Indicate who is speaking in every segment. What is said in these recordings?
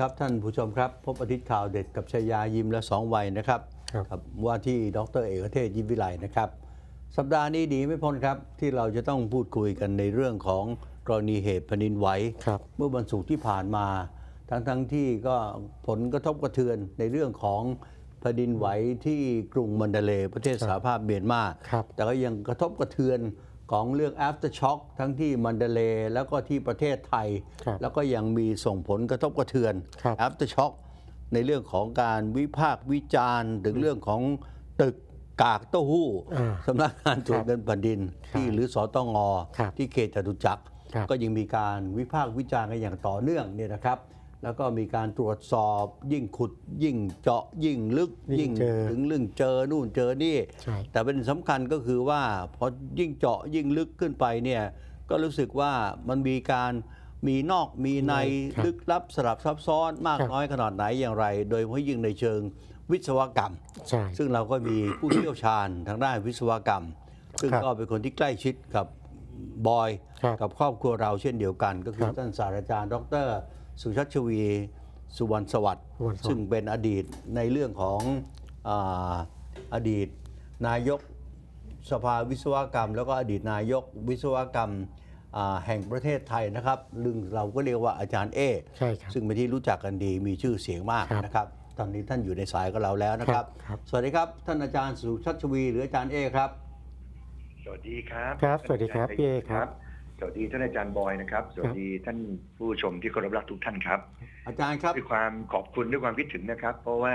Speaker 1: ครับท่านผู้ชมครับ พบอาทิตย์ข่าวเด็ดกับชายายิมและสองวัยนะครับ
Speaker 2: ครับ
Speaker 1: ว่าที่ดรเอกเทศยิมวิไลนะครับ สัปดาห์นี้ดีไม่พ้นครับ ที่เราจะต้องพูดคุยกันในเรื่องของกรณีเหตุแผ่นดินไหว
Speaker 2: ครับ
Speaker 1: เมื่อวันศุกร์ที่ผ่านมา ทั้งทั้งที่ก็ผลกระทบกระเทือนในเรื่องของแผ่นดินไหวที่กรุงมันดาเลย์ประเทศสหภาพเมียนมา
Speaker 2: ครับ
Speaker 1: แต่ก็ยังกระทบกระเทือน ของเรื่อง after shock ทั้งที่มันดาเลย์แล้วก็ที่ประเทศไทย
Speaker 2: ครับ
Speaker 1: แล้วก็ยังมีส่งผลกระทบกระเทือน
Speaker 2: ครับ
Speaker 1: after shock ในเรื่องของการวิพากษ์วิจารณ์ถึงเรื่องของตึกกากเต้าหู้
Speaker 2: อ่า
Speaker 1: สำนักงานตรวจ
Speaker 2: ครับ
Speaker 1: เงินแผ่นดิน ที่หรือสตง
Speaker 2: ครับ
Speaker 1: ที่เขตจตุจักร
Speaker 2: ครับ
Speaker 1: ก็ยังมีการวิพากษ์วิจารณ์กันอย่างต่อเนื่องเนี่ยนะครับ แล้วก็มีการตรวจสอบยิ่งขุดยิ่งเจาะยิ่งลึก
Speaker 2: ยิ่งเจอ
Speaker 1: ถึงเรื่องเจอนู่นเจอนี่
Speaker 2: ใช่
Speaker 1: แต่เป็นสำคัญก็คือว่าพอยิ่งเจาะยิ่งลึกขึ้นไปเนี่ยก็รู้สึกว่ามันมีการมีนอกมีใน
Speaker 2: ครับ
Speaker 1: ลึกลับสลับซับซ้อนมาก
Speaker 2: ครับ
Speaker 1: น้อยขนาดไหนอย่างไร โดยเฉพาะยิ่งในเชิงวิศวกรรม
Speaker 2: ใช่
Speaker 1: ซึ่งเราก็มีผู้ เชี่ยวชาญทางด้านวิศวกรรม ซึ่ง
Speaker 2: ครับ
Speaker 1: ก็เป็นคนที่ใกล้ชิดกับบอย
Speaker 2: ครับ
Speaker 1: กับครอบครัวเราเช่นเดียวกัน ก็คือ
Speaker 2: ครับ
Speaker 1: ท่านศาสตราจารย์ ดร สุชัชวีสุวรรณสวัสดิ์
Speaker 2: สุวรรณสวัสดิ์
Speaker 1: ซึ่งเป็นอดีตในเรื่องของอาอดีตนายกสภาวิศวกรรม แล้วก็อดีตนายกวิศวกรรมอ่าแห่งประเทศไทยนะครับลึงเราก็เรียกว่าอาจารย์เอ
Speaker 2: ใช่ครับ
Speaker 1: ซึ่งเป็นที่รู้จักกันดีมีชื่อเสียงมาก
Speaker 2: ครับ
Speaker 1: นะครับ ตอนนี้ท่านอยู่ในสายกับเราแล้วนะครับ
Speaker 2: ครับ
Speaker 1: สวัสดีครับ ท่านอาจารย์สุชัชวีหรืออาจารย์เอครับ
Speaker 3: สวัสดีครับ
Speaker 2: ครับสวัสดีครับ
Speaker 3: ท่าน
Speaker 2: พี่เอครับ
Speaker 3: สวัสดีท่านอาจารย์บอยนะครับ สวัสดีท่านผู้ชมที่เคารพรักทุกท่านครับ
Speaker 1: อาจารย์ครับ
Speaker 3: ด้วยความขอบคุณด้วยความคิดถึงนะครับ เพราะว่า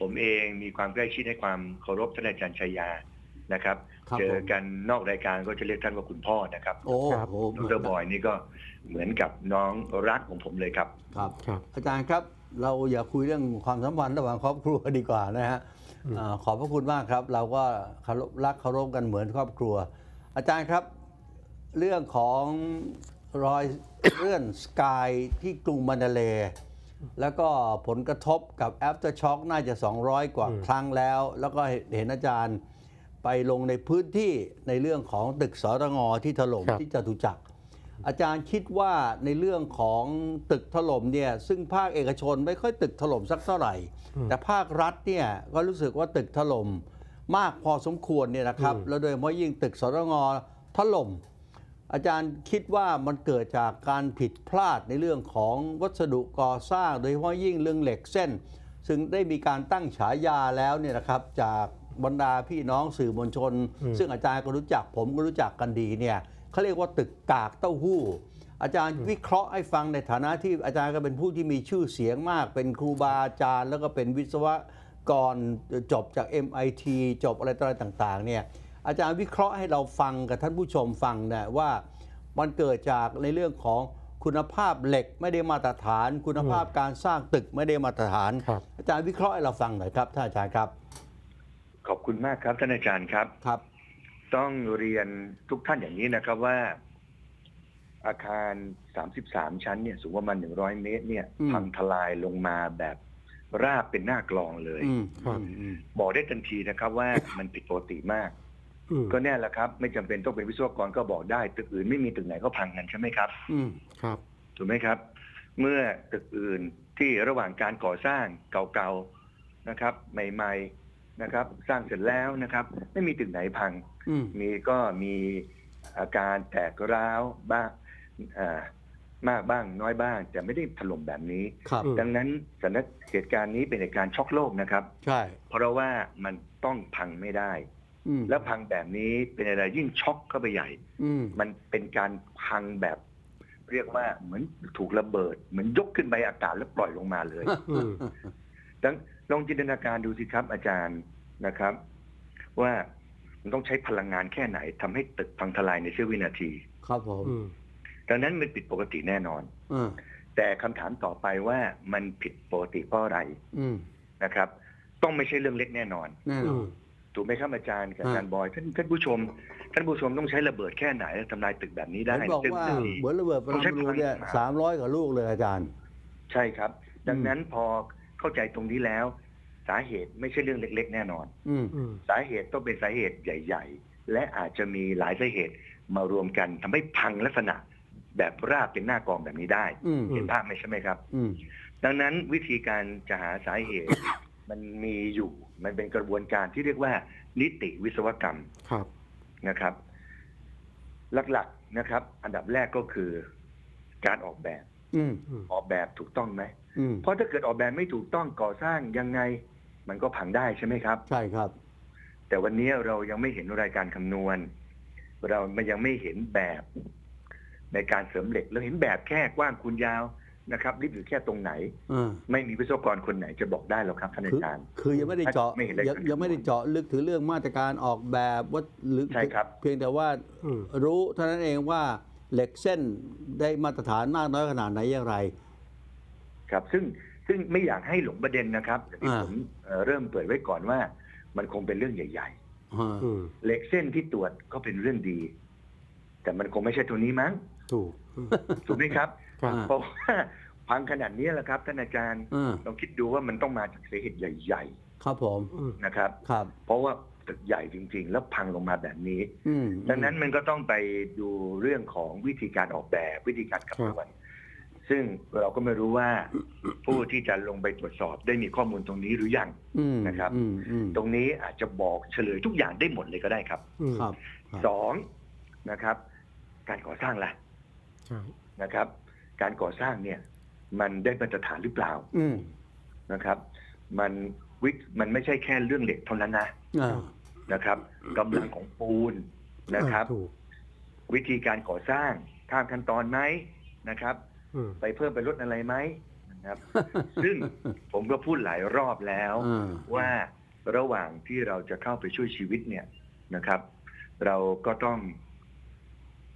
Speaker 3: ผมเองมีความใกล้ชิดให้ความเคารพท่านอาจารย์ชัยยานะครับ
Speaker 1: ครับ
Speaker 3: เจอ
Speaker 1: ผม
Speaker 3: กันนอกรายการก็จะเรียกท่านว่าคุณพ่อนะครับ
Speaker 1: โอ้
Speaker 2: ครับ
Speaker 1: โห
Speaker 3: ดรบอยนี่ก็เหมือนกับน้องรักของผมเลยครับ
Speaker 1: ครับ
Speaker 2: ครับ
Speaker 1: อาจารย์ครับเราอย่าคุยเรื่องความสัมพันธ์ระหว่างครอบครัวดีกว่านะฮะอ่าขอบพระคุณมากครับ เราก็เคารพรักเคารพกันเหมือนครอบครัว อาจารย์ครับ เรื่องของรอย เลื่อนสกายที่กรุงมันดาเลย์แล้วก็ผลกระทบกับ After Shock น่าจะ 200 กว่าครั้งแล้ว แล้วก็เห็นอาจารย์ไปลงในพื้นที่ในเรื่องของตึกสตงที่ถล่ม
Speaker 2: ครับ
Speaker 1: ที่จตุจักร อาจารย์คิดว่าในเรื่องของตึกถล่มเนี่ยซึ่งภาคเอกชนไม่ค่อยตึกถล่มสักเท่าไหร่ แต่ภาครัฐเนี่ยก็รู้สึกว่าตึกถล่มมากพอสมควรเนี่ยนะครับ แล้วโดยเฉพาะยิ่งตึกสตงถล่ม อาจารย์คิดว่ามันเกิดจากการผิดพลาดในเรื่องของวัสดุก่อสร้าง โดยเฉพาะยิ่งเรื่องเหล็กเส้น ซึ่งได้มีการตั้งฉายาแล้วเนี่ยนะครับจากบรรดาพี่น้องสื่อมวลชน ซึ่งอาจารย์ก็รู้จักผมก็รู้จักกันดีเนี่ยเขาเรียกว่าตึกกากเต้าหู้ อาจารย์วิเคราะห์ให้ฟังในฐานะที่อาจารย์ก็เป็นผู้ที่มีชื่อเสียงมาก เป็นครูบาอาจารย์ แล้วก็เป็นวิศวกรจบจาก MIT จบอะไรต่ออะไรต่างๆเนี่ย อาจารย์วิเคราะห์ให้เราฟังกับท่านผู้ชมฟังนะว่ามันเกิดจากในเรื่องของคุณภาพเหล็กไม่ได้มาตรฐาน คุณภาพการสร้างตึกไม่ได้มาตรฐาน
Speaker 2: ครับ
Speaker 1: อาจารย์วิเคราะห์ให้เราฟังหน่อยครับท่านอาจารย์ครับ
Speaker 3: ขอบคุณมากครับท่านอาจารย์ครับ
Speaker 1: ครับ
Speaker 3: ต้องเรียนทุกท่านอย่างนี้นะครับว่า อาคาร 33 ชั้นเนี่ยสูงประมาณ 100 เมตร เนี่ย
Speaker 1: อืม
Speaker 3: พังทลายลงมาแบบราบเป็นหน้ากลองเลย
Speaker 1: อืม
Speaker 2: ครับ
Speaker 1: อืมอืม
Speaker 3: บอกได้ทันทีนะครับว่า มันผิดปกติมาก
Speaker 2: อืม
Speaker 3: ก็แน่แหละครับ ไม่จำเป็นต้องเป็นวิศวกรก็บอกได้ ตึกอื่นไม่มีตึกไหนก็พังกันใช่ไหมครับ
Speaker 1: อืม
Speaker 2: ครับ
Speaker 3: ถูกไหมครับ เมื่อตึกอื่นที่ระหว่างการก่อสร้างเก่าๆนะครับ ใหม่ๆนะครับ สร้างเสร็จแล้วนะครับ ไม่มีตึกไหนพัง
Speaker 1: อืม
Speaker 3: มีก็มีอาการแตกร้าวบ้างอ่ามากบ้างน้อยบ้าง แต่ไม่ได้ถล่มแบบนี้
Speaker 1: ครับ
Speaker 2: อืม
Speaker 3: ดังนั้นสถานเหตุการณ์นี้เป็นเหตุการณ์ช็อกโลกนะครับ
Speaker 1: ใช่
Speaker 3: เพราะว่ามันต้องพังไม่ได้
Speaker 1: อืม
Speaker 3: แล้วพังแบบนี้เป็นอะไรยิ่งช็อกเข้าไปใหญ่
Speaker 1: อืม
Speaker 3: มันเป็นการพังแบบเรียกว่าเหมือนถูกระเบิด เหมือนยกขึ้นไปอากาศแล้วปล่อยลงมาเลย
Speaker 2: อืม
Speaker 3: ดังลองจินตนาการดูสิครับ อาจารย์นะครับ ว่ามันต้องใช้พลังงานแค่ไหนทำให้ตึกพังทลายในเสี้ยววินาที
Speaker 1: ครับผม
Speaker 2: อืม
Speaker 3: ดังนั้นมันผิดปกติแน่นอน
Speaker 1: อืม
Speaker 3: แต่คำถามต่อไปว่ามันผิดปกติเพราะอะไร
Speaker 1: อืม
Speaker 3: นะครับ ต้องไม่ใช่เรื่องเล็กแน่นอน
Speaker 1: แน่น
Speaker 2: อื
Speaker 1: อน
Speaker 2: ม
Speaker 3: ถูกไหมครับอาจารย์กับอาจารย์
Speaker 1: อ่า
Speaker 3: บอยท่านท่านผู้ชม ท่านผู้ชมต้องใช้ระเบิดแค่ไหนทำลายตึกแบบนี้ได้
Speaker 1: เห็นบอก
Speaker 3: ซึ่ง
Speaker 1: ว่า
Speaker 3: ซึ่งมี
Speaker 1: เหมือนระเบิดปร
Speaker 3: ต้องใช้
Speaker 1: มาณู
Speaker 3: พลัง
Speaker 1: เนี่ย
Speaker 3: งาน
Speaker 1: สามร้อยกว่าลูกเลยอาจารย์
Speaker 3: ใช่ครับ ดังนั้นพอเข้าใจตรงนี้แล้ว สาเหตุไม่ใช่เรื่องเล็ก ๆ แน่นอน
Speaker 1: อืม
Speaker 2: อืม
Speaker 3: สาเหตุต้องเป็นสาเหตุใหญ่ ๆ และอาจจะมีหลายสาเหตุมารวมกันทำให้พังลักษณะแบบราบเป็นหน้ากองแบบนี้ได้
Speaker 1: อืม
Speaker 3: เห็นภาพไหมใช่ไหมครับ
Speaker 1: อืม
Speaker 3: ดังนั้นวิธีการจะหาสาเหตุ มันมีอยู่ มันเป็นกระบวนการที่เรียกว่า นิติวิศวกรรม
Speaker 2: ครับ
Speaker 3: นะครับ หลักๆนะครับ อันดับแรกก็คือการออกแบบ
Speaker 1: อืม
Speaker 2: อืม
Speaker 3: ออกแบบถูกต้องไหม
Speaker 1: อืม
Speaker 3: เพราะถ้าเกิดออกแบบไม่ถูกต้องก่อสร้างยังไง มันก็พังได้ใช่ไหมครับ
Speaker 1: ใช่ครับ
Speaker 3: แต่วันนี้เรายังไม่เห็นรายการคำนวณ เรามันยังไม่เห็นแบบ ในการเสริมเหล็กเราเห็นแบบแค่กว้างคูณยาว นะครับริบอยู่แค่ตรงไหน
Speaker 1: อ่า
Speaker 3: ไม่มีวิศวกรคนไหนจะบอกได้หรอกครับท่านอา
Speaker 1: คือ
Speaker 3: จารย์
Speaker 1: คือยังไม่ได้เจาะ
Speaker 3: ไม่เห็นเลย
Speaker 1: ยังยังไม่ได้เจาะลึกถึงเรื่องมาตรการออกแบบว่าหรือ
Speaker 3: ใช่ครับ
Speaker 1: เพียงแต่ว่า
Speaker 2: อืม
Speaker 1: รู้เท่านั้นเองว่าเหล็กเส้นได้มาตรฐานมากน้อยขนาดไหนอย่างไร
Speaker 3: ครับ ซึ่งซึ่งไม่อยากให้หลงประเด็นนะครับอย่างที่
Speaker 1: อ่า
Speaker 3: ผมเอ่อเริ่มเปิดไว้ก่อนว่า มันคงเป็นเรื่องใหญ่
Speaker 1: อ่า
Speaker 2: อืม
Speaker 3: ๆเหล็กเส้นที่ตรวจก็เป็นเรื่องดี แต่มันคงไม่ใช่ตัวนี้มั้ง
Speaker 2: ถูกอืม
Speaker 3: ถูกไหมครับ
Speaker 2: ครับ
Speaker 1: อ่า
Speaker 3: เพราะว่าพังขนาดนี้แหละครับท่านอาจารย์
Speaker 1: อ่า
Speaker 3: ลองคิดดูว่ามันต้องมาจากสาเหตุใหญ่
Speaker 1: ครับผม
Speaker 2: อืม
Speaker 3: ๆ นะครับ
Speaker 1: ครับ
Speaker 3: เพราะว่าตึกใหญ่จริง ๆ แล้วพังลงมาแบบนี้
Speaker 1: อืม
Speaker 3: ดังนั้นมันก็ต้องไปดูเรื่องของวิธีการออกแบบวิธีการคำนวณซึ่งเราก็ไม่รู้ว่าผู้ที่จะลงไปตรวจสอบได้มีข้อมูลตรงนี้หรือยัง
Speaker 1: อืม
Speaker 3: นะครับ
Speaker 1: อืมอืม
Speaker 3: ตรงนี้อาจจะบอกเฉลยทุกอย่างได้หมดเลยก็ได้ครับ
Speaker 2: อืม
Speaker 1: ครับ ครับ
Speaker 3: สองนะครับ การก่อสร้างล่ะ
Speaker 2: ใช่
Speaker 3: นะครับ การก่อสร้างเนี่ย มันได้มาตรฐานหรือเปล่า
Speaker 1: อืม
Speaker 3: นะครับ มันวิมันไม่ใช่แค่เรื่องเหล็กเท่านั้นนะ
Speaker 1: อ่า
Speaker 3: นะครับกำลังของปูนนะครับ
Speaker 2: ถูก
Speaker 3: วิธีการก่อสร้างข้ามขั้นตอนไหมนะครับ
Speaker 2: อืม
Speaker 3: ไปเพิ่มไปลดอะไรไหมนะครับ ซึ่งผมก็พูดหลายรอบแล้ว
Speaker 1: อ่า
Speaker 3: ว่าระหว่างที่เราจะเข้าไปช่วยชีวิตเนี่ยนะครับ เราก็ต้อง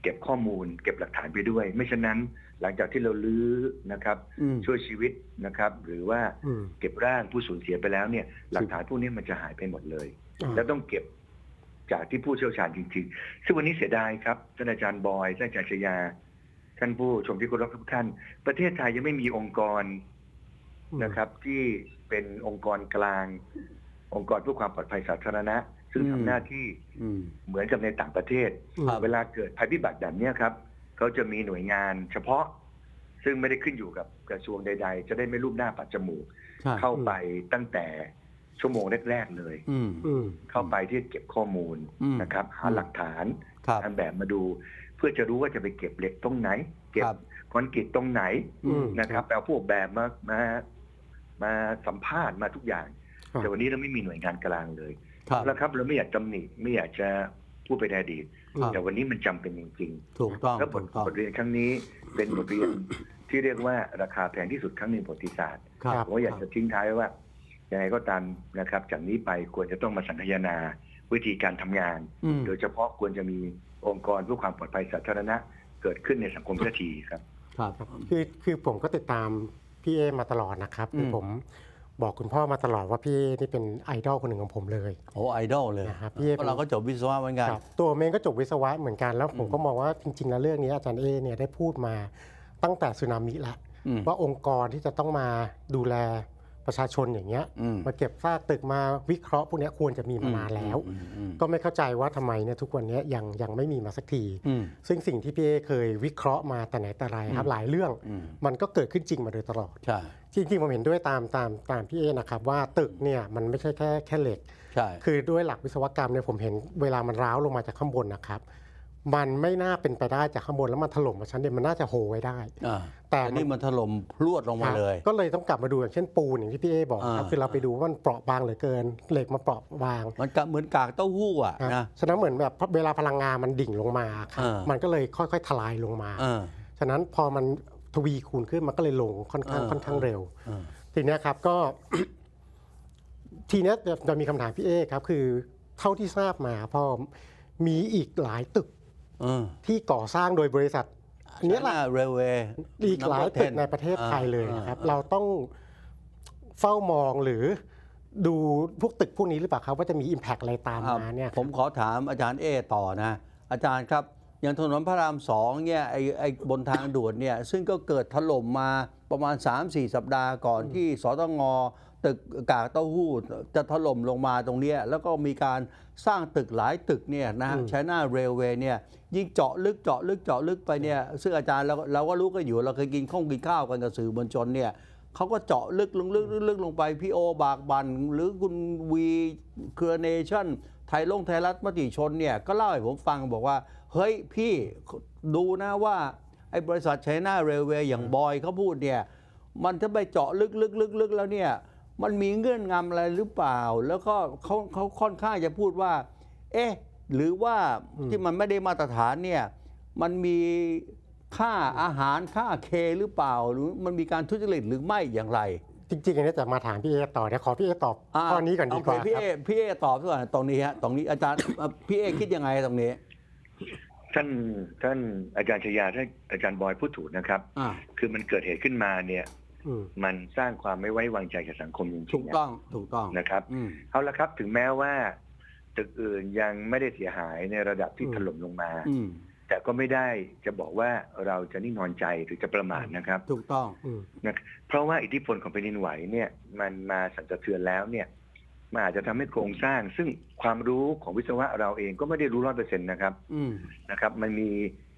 Speaker 3: เก็บข้อมูล เก็บหลักฐานไปด้วย ไม่ฉะนั้น หลังจากที่เราลื้อนะครับ
Speaker 1: อืม
Speaker 3: ช่วยชีวิตนะครับ หรือว่า
Speaker 2: อืม
Speaker 3: เก็บร่างผู้สูญเสียไปแล้วเนี่ย หลักฐานพวกนี้มันจะหายไปหมดเลย
Speaker 2: อ่า
Speaker 3: แล้วต้องเก็บจากที่ผู้เชี่ยวชาญจริงๆ ซึ่งวันนี้เสียดายครับท่านอาจารย์บอยท่านอาจารย์ชยา ท่านผู้ชมที่เคารพทุกท่าน ประเทศไทยยังไม่มีองค์กรนะครับ ที่เป็นองค์กรกลาง องค์กรเพื่อความปลอดภัยสาธารณะ ซึ่ง
Speaker 1: อืม
Speaker 3: ทำหน้าที่
Speaker 1: อืม
Speaker 3: เหมือนกับในต่างประเทศ
Speaker 1: ครับ
Speaker 3: เวลาเกิดภัยพิบัติแบบเนี้ยครับ เขาจะมีหน่วยงานเฉพาะ ซึ่งไม่ได้ขึ้นอยู่กับกระทรวงใด ๆ จะได้ไม่รูปหน้าปัดจมูก
Speaker 1: ใช่
Speaker 3: เข้าไปตั้งแต่ชั่วโมงแรกๆเลย
Speaker 1: อืม
Speaker 2: อืม
Speaker 3: เข้าไปที่เก็บข้อมูล
Speaker 1: อืม
Speaker 3: นะครับ หาหลักฐาน
Speaker 1: ครับ
Speaker 3: ทำแบบมาดู เพื่อจะรู้ว่าจะไปเก็บเหล็กตรงไหน เก็บ
Speaker 1: ครับ
Speaker 3: คอนกรีตตรงไหน
Speaker 1: อืม
Speaker 3: นะครับแปลพวกแบบมามามาสัมภาษณ์มาทุกอย่าง
Speaker 2: ครับ
Speaker 3: แต่วันนี้เราไม่มีหน่วยงานกลางเลย
Speaker 1: ครับ
Speaker 3: แล้วครับเราไม่อยากตำหนิไม่อยากจะ พูดไปในอดีต
Speaker 1: ครับ
Speaker 3: แต่วันนี้มันจำเป็นจริง
Speaker 1: ถูกต้อง
Speaker 3: ๆแล้วบ
Speaker 1: ถู
Speaker 3: ท
Speaker 1: กต้อง
Speaker 3: บทเรียนครั้งนี้เป็นบทเรียนที่เรียกว่าราคาแพงที่สุดครั้งหนึ่งประวัติศาสตร์
Speaker 1: ครับ
Speaker 2: ครับ
Speaker 3: ผมก็อยากจะทิ้งท้ายไว้ว่ายังไงก็ตามนะครับจากนี้ไปควรจะต้องมาสังคายนาวิธีการทำงาน
Speaker 1: อืม
Speaker 3: โดยเฉพาะควรจะมีองค์กรเพื่อความปลอดภัยสาธารณะ เกิดขึ้นในสังคมสักทีครับ
Speaker 1: ครับ
Speaker 2: คือคือผมก็ติดตามพี่เอมาตลอดนะครับคือ
Speaker 1: ม
Speaker 2: ผม บอกคุณพ่อมาตลอดว่าพี่เอนี่เป็นไอดอลคนหนึ่งของผมเลย
Speaker 1: โอ้ไอดอลเลย
Speaker 2: นะครับพี่เอ
Speaker 1: เพราะเราก็จบวิศวะเหมือนกัน
Speaker 2: ครับตัวผมเองก็จบวิศวะเหมือนกันแล้วผม
Speaker 1: อืม
Speaker 2: ก็มองว่าจริง ๆ แล้วเรื่องนี้อาจารย์เอเนี่ยได้พูดมาตั้งแต่สึนามิละ
Speaker 1: อืม
Speaker 2: ว่าองค์กรที่จะต้องมาดูแล ประชาชนอย่างเงี้ย
Speaker 1: อืม
Speaker 2: มาเก็บซากตึกมาวิเคราะห์พวกเนี้ยควรจะมีมานานแล้ว
Speaker 1: อืมอืม
Speaker 2: ก็ไม่เข้าใจว่าทำไมเนี่ยทุกวันเนี้ยยังยังไม่มีมาสักที
Speaker 1: อืม
Speaker 2: ซึ่งสิ่งที่พี่เอเคยวิเคราะห์มาแต่ไหนแต่ไรครับ
Speaker 1: อืม
Speaker 2: หลายเรื่อง
Speaker 1: อืม
Speaker 2: มันก็เกิดขึ้นจริงมาโดยตลอด
Speaker 1: ใช่
Speaker 2: จริงๆผมเห็นด้วยตามตามตามพี่เอนะครับว่าตึกเนี่ยมันไม่ใช่แค่แค่เหล็ก
Speaker 1: ใช่
Speaker 2: คือด้วยหลักวิศวกรรมเนี่ยผมเห็นเวลามันร้าวลงมาจากข้างบนนะครับ มันไม่น่าเป็นไปได้จากข้างบนแล้วมันถล่มมาชั้นเดียวมันน่าจะโฮไว้ได้
Speaker 1: อ่า
Speaker 2: แต่
Speaker 1: แต่นี่มันถล่มพรวดลงมาเลย
Speaker 2: ก็เลยต้องกลับมาดูอย่างเช่นปูนอย่างที่พี่เอบอกครับ
Speaker 1: อ่า
Speaker 2: คือเราไปดูว่ามันเปราะบางเหลือเกิน เหล็กมาเปราะบาง
Speaker 1: มันกะเหมือนกากเต้าหู้อะ
Speaker 2: นะ
Speaker 1: นะ
Speaker 2: ฉะนั้นเหมือนแบบเวลาพลังงานมันดิ่งลงมาครับ
Speaker 1: อ่ามั
Speaker 2: มันก็เลยค่อยๆ ทลายลงมา
Speaker 1: เออ
Speaker 2: ฉะนั้นพอมันทวีคูณขึ้นมันก็เลยลงค่อนข้าง
Speaker 1: อ่า
Speaker 2: ค่อนข้างเร็ว
Speaker 1: เออ
Speaker 2: ทีเนี้ยครับก็ ทีเนี้ยจะจะมีคำถามพี่เอครับ คือ เท่าที่ทราบมาพอมีอีกหลายตึก
Speaker 1: เออ
Speaker 2: ที่ก่อสร้างโดยบริษัทอันเนี้ยแหละ
Speaker 1: เรลเวย์
Speaker 2: อีกหลายตึกในประเทศไทยเลยนะครับ เราต้องเฝ้ามองหรือดูพวกตึกพวกนี้หรือเปล่าครับว่าจะมี Impact อะไรตามมาเนี่ย
Speaker 1: ผมขอถามอาจารย์เอต่อนะ อาจารย์ครับ อย่างถนนพระรามสองเนี่ยไอไอบนทางด่วนเนี่ยซึ่งก็เกิดถล่มมาประมาณ 3-4 สัปดาห์ก่อนที่สตงตึกกากเต้าหู้จะถล่มลงมาตรงเนี้ยแล้วก็มีการ สร้างตึกหลายตึกเนี่ยนะ
Speaker 2: อืม
Speaker 1: ใช้หน้าเรลเวย์เนี่ยยิ่งเจาะลึกเจาะลึกเจาะลึกไปเนี่ยซึ่งอาจารย์เราเราก็รู้กันอยู่เราเคยกินข้าวกินข้าวกันกับสื่อมวลชนเนี่ยเขาก็เจาะลึกลงลึกลึกลึกลงไปพี่โอบากบันหรือคุณวีเครือเนชั่นไทยลงไทยรัฐมติชนเนี่ยก็เล่าให้ผมฟังบอกว่า เฮ้ยพี่ดูนะว่าไอ้บริษัทไชน่าเรลเวย์อย่างบอยเขาพูดเนี่ยมันจะไปเจาะลึกลึกลึกลึกแล้วเนี่ย มันมีเงื่อนงำอะไรหรือเปล่า แล้วก็เขาเขาค่อนข้างจะพูดว่า เอ๊ะ หรือว่า
Speaker 2: อืม
Speaker 1: ที่มันไม่ได้มาตรฐานเนี่ย มันมีค่าอาหารค่าเคหรือเปล่า หรือมันมีการทุจริตหรือไม่อย่างไร
Speaker 2: จริงๆอันนี้จะมาถามพี่เอต่อเดี๋ยวขอพี่เอตอบข้อนี้ก่อนดีกว่า
Speaker 1: โเคพี่
Speaker 2: ค
Speaker 1: เอ
Speaker 2: รับ
Speaker 1: พี่เอตอบก่อนตรงนี้ฮะตรงนี้อาจารย์เอ่อพี่เอคิดยังไงตรงนี้
Speaker 3: ท่านท่านอาจารย์ชยาท่านอาจารย์บอยพูดถูกนะครับ
Speaker 1: อ่า
Speaker 3: คือมันเกิดเหตุขึ้นมาเนี่ย
Speaker 2: อื ม
Speaker 3: มันสร้างความไม่ไว้วางใจกับสังคมจริงๆ
Speaker 1: ถูกต้องถูกต้อง
Speaker 3: นะครับ
Speaker 1: อืม
Speaker 3: เอาละครับถึงแม้ว่าตึกอื่นยังไม่ได้เสียหายในระดับที่
Speaker 2: อืม
Speaker 3: ถล่มลงมา
Speaker 1: อืม
Speaker 3: แต่ก็ไม่ได้จะบอกว่าเราจะนิ่งนอนใจหรือจะประมาทนะครับ
Speaker 1: ถูกต้อง
Speaker 2: อืม
Speaker 3: เพราะว่าอิทธิพลของแผ่นดินไหวเนี่ย มันมาสั่นสะเทือนแล้วเนี่ยมันอาจจะทำให้โครงสร้าง ซึ่งความรู้ของวิศวะเราเองก็ไม่ได้รู้ร้อยเปอร์เซ็นต์นะครับ
Speaker 1: อืม
Speaker 3: นะครับ มันมี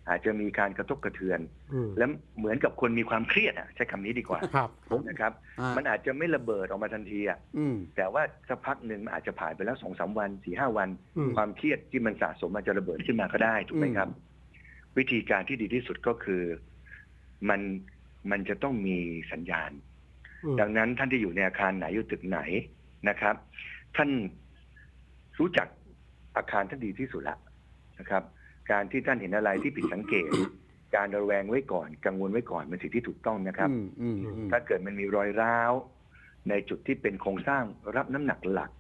Speaker 3: อาจจะมีการกระทบกระเทือน
Speaker 2: อืม
Speaker 3: และเหมือนกับคนมีความเครียดอะใช้คำนี้ดีกว่า
Speaker 2: ครับ
Speaker 3: นะครับ
Speaker 1: อ่า
Speaker 3: มันอาจจะไม่ระเบิดออกมาทันทีอะ
Speaker 1: อืม
Speaker 3: แต่ว่าสักพักหนึ่งมันอาจจะผ่านไปแล้วสองสามวันสี่ห้าวัน
Speaker 2: อืม
Speaker 3: ความเครียดที่มันสะสมมันจะระเบิดขึ้นมาก็ได้ถูกไหมครับ วิธีการที่ดีที่สุดก็คือ มันมันจะต้องมีสัญญาณ
Speaker 2: อืม
Speaker 3: ดังนั้นท่านที่อยู่ในอาคารไหนอยู่ตึกไหนนะครับ ท่านรู้จักอาคารท่านดีที่สุดละนะครับ การที่ท่านเห็นอะไรที่ผิดสังเกต การระแวงไว้ก่อน กังวลไว้ก่อนเป็นสิ่งที่ถูกต้องนะครับ
Speaker 1: อืมอืมอืม
Speaker 3: ถ้าเกิดมันมีรอยร้าว ในจุดที่เป็นโครงสร้างรับน้ำหนักหลัก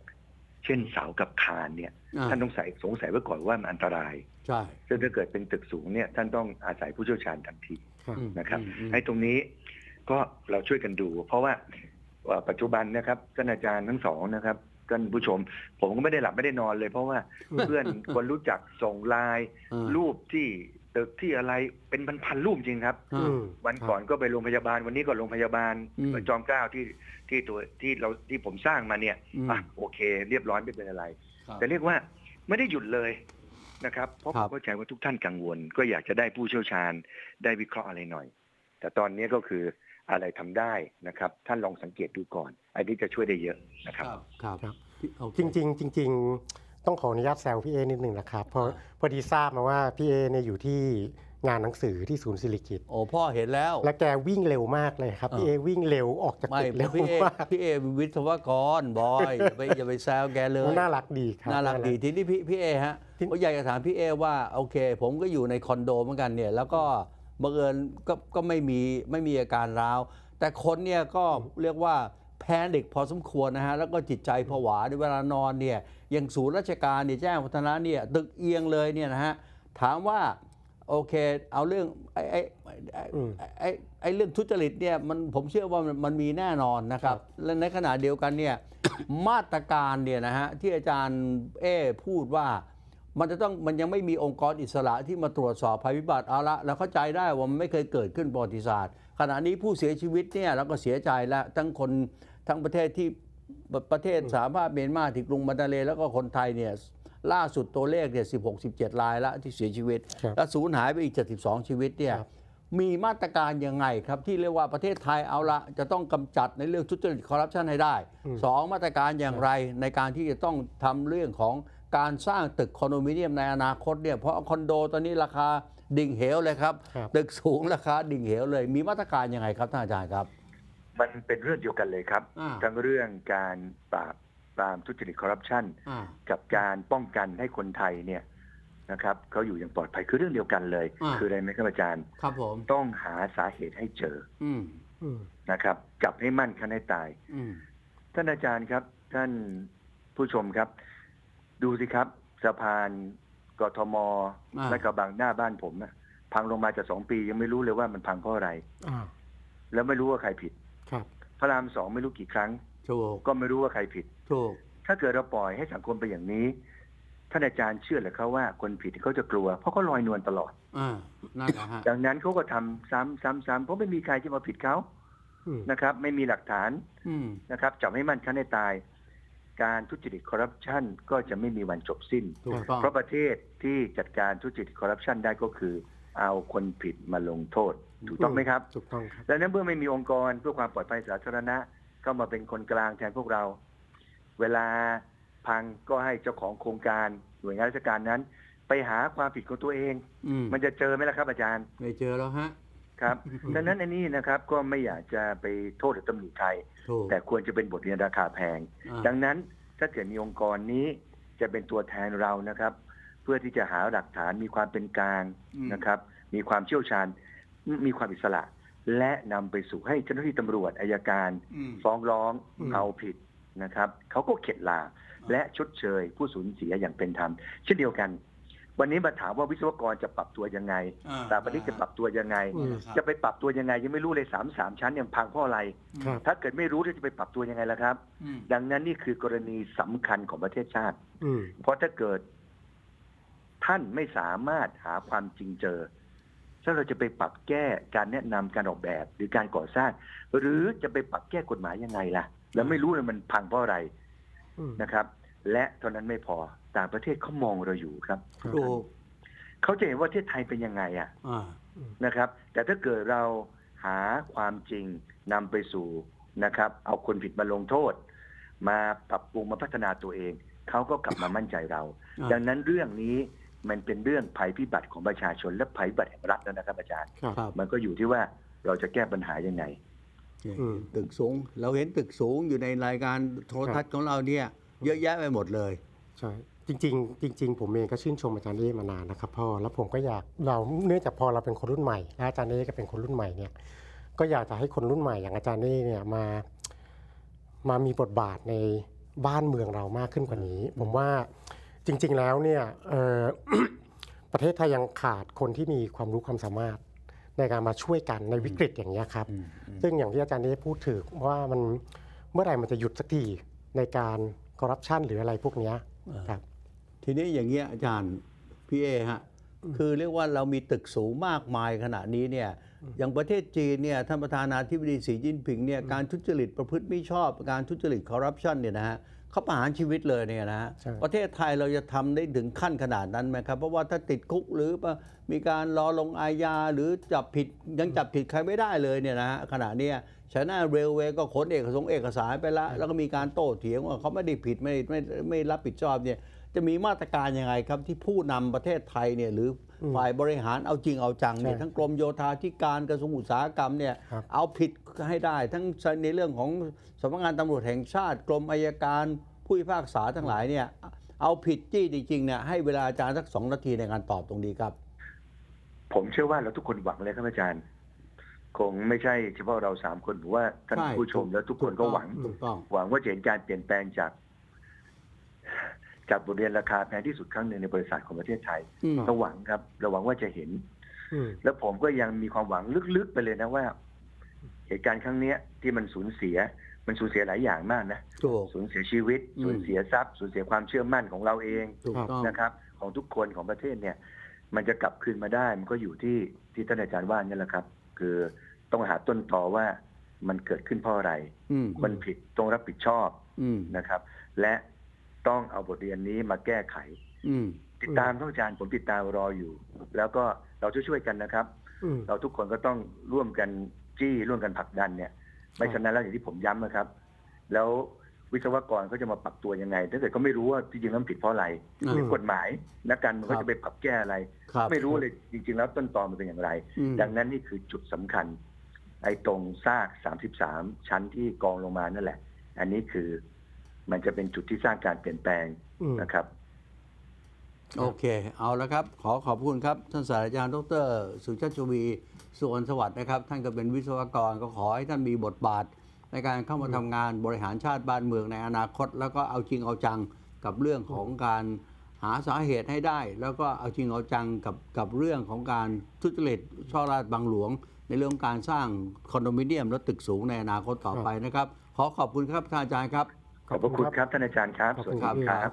Speaker 3: เช่นเสากับคานเนี่ย
Speaker 1: อ่า
Speaker 3: ท่านต้องใส่สงสัยไว้ก่อนว่ามันอันตราย
Speaker 1: ใช่
Speaker 3: ซึ่งถ้าเกิดเป็นตึกสูงเนี่ยท่านต้องอาศัยผู้เชี่ยวชาญทันที
Speaker 2: ครับ
Speaker 1: อืม
Speaker 3: นะครับ
Speaker 1: อืมอืม
Speaker 3: ให้ตรงนี้ก็เราช่วยกันดู เพราะว่าเอ่อปัจจุบันนะครับท่านอาจารย์ทั้งสองนะครับ ท่านผู้ชม ผมก็ไม่ได้หลับไม่ได้นอนเลย เพราะว่า
Speaker 2: อืม
Speaker 3: เพื่อนคนรู้จักส่งไลน์
Speaker 1: อ่า
Speaker 3: รูปที่ตึกที่อะไรเป็นพันๆรูปจริงครับ
Speaker 1: อ่า
Speaker 2: อืม
Speaker 3: วันก่อนก็ไปโรงพยาบาลวันนี้ก็โรงพยาบาล
Speaker 1: อืม
Speaker 3: จอมเกล้าที่ที่ตัวที่เราที่ผมสร้างมาเนี่ย
Speaker 1: อืม
Speaker 3: อะโอเค เรียบร้อยไม่เป็นอะไร
Speaker 1: ครับ
Speaker 3: แต่เรียกว่าไม่ได้หยุดเลยนะครับ เพราะ
Speaker 1: ค
Speaker 3: ผ
Speaker 1: รั
Speaker 3: ม
Speaker 1: บ
Speaker 3: เข้าใจว่าทุกท่านกังวล ก็อยากจะได้ผู้เชี่ยวชาญได้วิเคราะห์อะไรหน่อย แต่ตอนนี้ก็คือ อะไรทำได้นะครับ ท่านลองสังเกตดูก่อน อันนี้จะช่วยได้เยอะนะครับ
Speaker 1: ครับ
Speaker 2: ครับ
Speaker 1: โอเค
Speaker 2: จริงๆจริงๆต้องขออนุญาตแซวพี่เอนิดหนึ่งนะครับเพราะ
Speaker 1: อ่า
Speaker 2: พอดีทราบมาว่าพี่เอเนี่ยอยู่ที่งานหนังสือที่ศูนย์ศิริกิต
Speaker 1: โอ้พ่อเห็นแล้ว
Speaker 2: และแกวิ่งเร็วมากเลยครับ
Speaker 1: อ่า
Speaker 2: พี่เอวิ่งเร็วออกจาก
Speaker 1: ไม่
Speaker 2: ตึกเร็ว
Speaker 1: พี่เอ
Speaker 2: มาก
Speaker 1: พี่เอวิศวกรบอยอย่าไปอย่าไปแซวแกเลย
Speaker 2: น่ารักดีครับ
Speaker 1: น่ารักดีทีนี้พี่พี่เอฮะ
Speaker 2: ที่
Speaker 1: ผมอยากจะถามพี่เอว่าโอเค ผมก็อยู่ในคอนโดเหมือนกันเนี่ยแล้วก็ บังเอิญก็ก็ไม่มีไม่มีอาการร้าว แต่คนเนี่ยก็เรียกว่าแพนิคพอสมควรนะฮะ แล้วก็จิตใจผวาในเวลานอนเนี่ยอย่างศูนย์ราชการเนี่ยแจ้งวัฒนะเนี่ยตึกเอียงเลยเนี่ยนะฮะ ถามว่าโอเค เอาเรื่องไอ้ไอ้ไอ้
Speaker 2: อืม
Speaker 1: ไอ้ไอ้เรื่องทุจริตเนี่ยมันผมเชื่อว่ามันมันมีแน่นอนนะครับ และในขณะเดียวกันเนี่ยมาตรการเนี่ยนะฮะที่อาจารย์เอพูดว่า มันจะต้องมันยังไม่มีองค์กรอิสระที่มาตรวจสอบภัยพิบัติเอาละเราเข้าใจได้ว่ามันไม่เคยเกิดขึ้นประวัติศาสตร์ ขณะนี้ผู้เสียชีวิตเนี่ยเราก็เสียใจแล้วทั้งคนทั้งประเทศที่ประประเทศสาภาพเมียนมาที่กรุงมันดาเลย์แล้วก็คนไทยเนี่ยล่าสุดตัวเลขเนี่ย16 17รายละที่เสียชีวิต
Speaker 2: ครับ
Speaker 1: และสูญหายไปอีก72ชีวิตเนี่ย
Speaker 2: ครับ
Speaker 1: มีมาตรการยังไงครับ ที่เรียกว่าประเทศไทยเอาละจะต้องกำจัดในเรื่องทุจริตคอร์รัปชันให้ได้
Speaker 2: อืม
Speaker 1: สองมาตรการอย่างไรในการที่จะต้องทำเรื่องของ การสร้างตึกคอนโดมิเนียมในอนาคตเนี่ยเพราะคอนโดตอนนี้ราคาดิ่งเหวเลยครับ
Speaker 2: ครับ
Speaker 1: ตึกสูงราคาดิ่งเหวเลย มีมาตรการยังไงครับท่านอาจารย์ครับ
Speaker 3: มันเป็นเรื่องเดียวกันเลยครับ
Speaker 1: อ่า
Speaker 3: ทั้งเรื่องการปราบปรามทุจริตคอร์รัปชัน
Speaker 1: อ่า
Speaker 3: กับการป้องกันให้คนไทยเนี่ยนะครับเขาอยู่อย่างปลอดภัยคือเรื่องเดียวกันเลย
Speaker 1: อ่า
Speaker 3: คืออะไรไหมครับอาจารย์
Speaker 1: ครับผม
Speaker 3: ต้องหาสาเหตุให้เจอ
Speaker 1: อืม
Speaker 2: อืม
Speaker 3: นะครับ จับให้มั่นคันให้ตาย
Speaker 1: อืม
Speaker 3: ท่านอาจารย์ครับ ท่านผู้ชมครับดู สิครับสะพานกทม
Speaker 1: อ่า
Speaker 3: และกระบังหน้าบ้านผมนะพังลงมาจะสองปียังไม่รู้เลยว่ามันพังเพราะอะไร
Speaker 2: อ่า
Speaker 3: แล้วไม่รู้ว่าใครผิด
Speaker 2: ครับ
Speaker 3: พระรามสองไม่รู้กี่ครั้ง
Speaker 1: ถูก
Speaker 3: ก็ไม่รู้ว่าใครผิด
Speaker 1: ถูก
Speaker 3: ถ้าเกิดเราปล่อยให้สังคมเป็นอย่างนี้ ท่านอาจารย์เชื่อเหรือเขาว่าคนผิดเขาจะกลัว เพราะเขาลอยนวลตลอด
Speaker 1: อ่านั่นแหละฮะ
Speaker 3: ดังนั้นเขาก็ทำซ้ำซ้ำซ้ำเพราะไม่มีใครจะมาผิดเขา
Speaker 2: อืม
Speaker 3: นะครับ ไม่มีหลักฐาน
Speaker 1: อืม
Speaker 3: นะครับจับให้มั่นคันให้ตาย การทุจริตคอร์รัปชันก็จะไม่มีวันจบสิ้น
Speaker 1: ถูกต้อง
Speaker 3: เพราะประเทศที่จัดการทุจริตคอร์รัปชันได้ก็คือ เอาคนผิดมาลงโทษ ถูกต้องไหมครับ
Speaker 2: ถูกต้องครับ
Speaker 3: ดังนั้นเมื่อไม่มีองค์กรเพื่อความปลอดภัยสาธารณะเข้ามาเป็นคนกลางแทนพวกเรา เวลาพังก็ให้เจ้าของโครงการหน่วยงานราชการนั้น ไปหาความผิดของตัวเอง
Speaker 1: อืม
Speaker 3: มันจะเจอไหมล่ะครับอาจารย์
Speaker 1: ไม่เจอแล้วฮะ
Speaker 3: ครับดังนั้นอันนี้นะครับก็ไม่อยากจะไปโทษหรือตำหนิใคร
Speaker 1: ถูก
Speaker 3: แต่ควรจะเป็นบทเรียนราคาแพง
Speaker 1: อ่า
Speaker 3: ดังนั้นถ้าเกิดมีองค์กรนี้จะเป็นตัวแทนเรานะครับ เพื่อที่จะหาหลักฐานมีความเป็นกลาง
Speaker 1: อืม
Speaker 3: นะครับ มีความเชี่ยวชาญมีความอิสระ และนำไปสู่ให้เจ้าหน้าที่ตำรวจอายการ
Speaker 1: อืม
Speaker 3: ฟ้องร้อง
Speaker 2: อืม
Speaker 3: เอาผิดนะครับเขาก็เข็ดหลาบและชดเชยผู้สูญเสียอย่างเป็นธรรมเช่นเดียวกัน วันนี้มาถามว่าวิศวกรจะปรับตัวยังไง
Speaker 1: อ่า
Speaker 3: สถาปนิกจะปรับตัวยังไง
Speaker 2: อืม
Speaker 3: จะไปปรับตัวยังไง ยังไม่รู้เลยสามสามชั้นยังพังเพราะอะไร
Speaker 2: ครับ
Speaker 3: ถ้าเกิดไม่รู้แล้วจะไปปรับตัวยังไงล่ะครับ
Speaker 1: อืม
Speaker 3: ดังนั้นนี่คือกรณีสำคัญของประเทศชาติ
Speaker 2: อืม
Speaker 3: เพราะถ้าเกิด ท่านไม่สามารถหาความจริงเจอถ้าเราจะไปปรับแก้การแนะนำการออกแบบ หรือการก่อสร้าง หรือจะไปปรับแก้กฎหมายยังไงล่ะแล้วไม่รู้เลยมันพังเพราะอะไร
Speaker 2: อืม
Speaker 3: นะครับ และเท่านั้นไม่พอต่างประเทศเขามองเราอยู่ครับ
Speaker 1: ถูก
Speaker 3: เขาจะเห็นว่าประเทศไทยเป็นยังไงอะ
Speaker 1: อ่า
Speaker 3: นะครับ แต่ถ้าเกิดเราหาความจริงนำไปสู่นะครับ เอาคนผิดมาลงโทษ มาปรับปรุงมาพัฒนาตัวเองเขาก็กลับมามั่นใจเรา
Speaker 1: อ่า
Speaker 3: ดังนั้นเรื่องนี้มันเป็นเรื่องภัยพิบัติของประชาชนและภัยพิบัติแห่งรัฐแล้วนะครับอาจารย์
Speaker 2: ครับ
Speaker 1: ครับ
Speaker 3: มันก็อยู่ที่ว่าเราจะแก้ปัญหายังไง
Speaker 1: เนี่ย
Speaker 2: อืม
Speaker 1: ตึกสูง เราเห็นตึกสูงอยู่ในรายการโทรทัศน์ของเราเนี่ย เยอะแยะไปหมดเลย
Speaker 2: ใช่จริงๆ จริง ๆ ผมเองก็ชื่นชมอาจารย์เอมานานนะครับพ่อแล้วผมก็อยากเราเนื่องจากพอเราเป็นคนรุ่นใหม่และอาจารย์เอก็เป็นคนรุ่นใหม่เนี่ยก็อยากจะให้คนรุ่นใหม่อย่างอาจารย์เอเนี่ยมา มามีบทบาทในบ้านเมืองเรามากขึ้นกว่านี้ ผมว่าจริง ๆ แล้วเนี่ยเอ่อประเทศไทยยังขาดคนที่มีความรู้ความสามารถในการมาช่วยกันในวิกฤตอย่างนี้ยครับ
Speaker 1: อืมอืม
Speaker 2: ซึ่งอย่างที่อาจารย์ได้พูดถึงว่ามันเมื่อไหร่มันจะหยุดสักทีในการ คอร์รัปชันหรืออะไรพวกเนี้ยครับ
Speaker 1: ทีนี้อย่างเงี้ยอาจารย์พี่เอฮะคือเรียกว่าเรามีตึกสูงมากมายขนาดนี้เนี่ยอย่างประเทศจีนเนี่ยท่านประธานาธิบดีสีจิ้นผิงเนี่ยการทุจริตประพฤติไม่ชอบ การทุจริตคอร์รัปชันเนี่ยนะฮะเขาประหารชีวิตเลยเนี่ยนะฮะ
Speaker 2: ใช่
Speaker 1: ประเทศไทยเราจะทำได้ถึงขั้นขนาดนั้นไหมครับ เพราะว่าถ้าติดคุกหรือมีการรอลงอาญาหรือจับผิดยังจับผิดใครไม่ได้เลยเนี่ยนะฮะขณะเนี้ย ชนะเรลเวย์ก็ขนเอกสงเอกสารไปแล้วแล้วก็มีการโต้เถียงว่าเขาไม่ได้ผิดไม่ไม่ไม่รับผิดชอบเนี่ยจะมีมาตรการยังไงครับที่ผู้นำประเทศไทยเนี่ยหรืออ
Speaker 2: ม
Speaker 1: ฝ่ายบริหารเอาจริงเอาจังเนี่ย
Speaker 2: ใช่
Speaker 1: ทั้งกรมโยธาธิการกระทรวงอุตสาหกรรมเนี่ย
Speaker 2: ครับ
Speaker 1: เอาผิดให้ได้ ทั้งในเรื่องของสำนักงานตำรวจแห่งชาติ กรมอายการผู้พิพากษาทั้งหลายเนี่ยเอาผิดจี้จริงๆเนี่ยให้เวลาอาจารย์สักสองนาทีในการตอบตรงนี้ครับ
Speaker 3: ผมเชื่อว่าเราทุกคนหวังเลยครับอาจารย์ คงไม่ใช่เฉพาะเราสามคนหรือว่าท่าน
Speaker 1: ใช่
Speaker 3: ผู้ชมแล้วทุกคนก็หวัง
Speaker 1: ถูกต้อง
Speaker 3: หวังว่าจะเห็นการเปลี่ยนแปลงจาก จากบทเรียนราคาแพงที่สุดครั้งหนึ่งในบริษัทของประเทศไทย
Speaker 1: อืม
Speaker 3: เราหวังครับเราหวังว่าจะเห็น
Speaker 2: อืม
Speaker 3: แล้วผมก็ยังมีความหวังลึกๆไปเลยนะว่า เหตุการณ์ครั้งเนี้ย ที่มันสูญเสีย มันสูญเสียหลายอย่างมากนะ
Speaker 1: ถูก
Speaker 3: สูญเสียชีวิต
Speaker 1: อืม
Speaker 3: สูญเสียทรัพย์สูญเสียความเชื่อมั่นของเราเอง
Speaker 1: ถูกต้อง
Speaker 3: นะครับ ของทุกคนของประเทศเนี่ย มันจะกลับคืนมาได้ มันก็อยู่ที่ที่ท่านอาจารย์ว่านี่แหละครับ คือต้องหาต้นตอว่ามันเกิดขึ้นเพราะอะไร
Speaker 1: อืม
Speaker 3: มันผิดต้องรับผิดชอบ
Speaker 1: อืม
Speaker 3: นะครับ และต้องเอาบทเรียนนี้มาแก้ไข
Speaker 1: อืม
Speaker 3: ติดตามท่านอาจารย์ผมติดตามรออยู่ แล้วก็เราช่วยๆกันนะครับ
Speaker 2: อืม
Speaker 3: เราทุกคนก็ต้องร่วมกันจี้ร่วมกันผลักดันเนี่ย ไม่
Speaker 2: ครับ
Speaker 3: ฉะนั้นแล้วอย่างที่ผมย้ำนะครับ แล้ว วิศวกรเขาจะมาปรับตัวยังไงถ้าเกิดเขาไม่รู้ว่าจริงๆแล้วมันผิดเพราะอะไร
Speaker 1: อืม
Speaker 3: หรือกฎหมายนักการเมัน
Speaker 1: ครั
Speaker 3: ก็
Speaker 1: บ
Speaker 3: จะไปปรับแก้อะไร
Speaker 1: ครับ
Speaker 3: ไม่รู้เลยจริง ๆ แล้วต้นตอมันเป็นอย่างไร
Speaker 1: อืม
Speaker 3: ดังนั้นนี่คือจุดสำคัญ ไอ้ตรงซาก 33 ชั้นที่กองลงมานั่นแหละ อันนี้คือมันจะเป็นจุดที่สร้างการเปลี่ยนแปลง
Speaker 2: อืม
Speaker 3: นะครับ
Speaker 1: โอเค เอาละครับ ขอขอบคุณครับ ท่านศาสตราจารย์ดร สุชาติชวีสุวรรณสวัสดิ์นะครับ ท่านก็เป็นวิศวกรก็ขอให้ท่านมีบทบาท ในการเข้ามาทำงานบริหารชาติบ้านเมืองในอนาคต แล้วก็เอาจริงเอาจังกับเรื่องของการหาสาเหตุให้ได้ แล้วก็เอาจริงเอาจังกับกับเรื่องของการทุจริตช่อราชบางหลวง ในเรื่องของการสร้างคอนโดมิเนียมและตึกสูงในอนาคตต่อไปนะครับ ขอขอบคุณครับท่านอาจารย์ครับ
Speaker 3: ขอบพระคุณครับท่านอาจารย์ครับ
Speaker 2: ขอบ
Speaker 3: ส
Speaker 2: คุ
Speaker 3: วั
Speaker 2: ณ
Speaker 3: สดี
Speaker 2: ครับ
Speaker 3: ครับ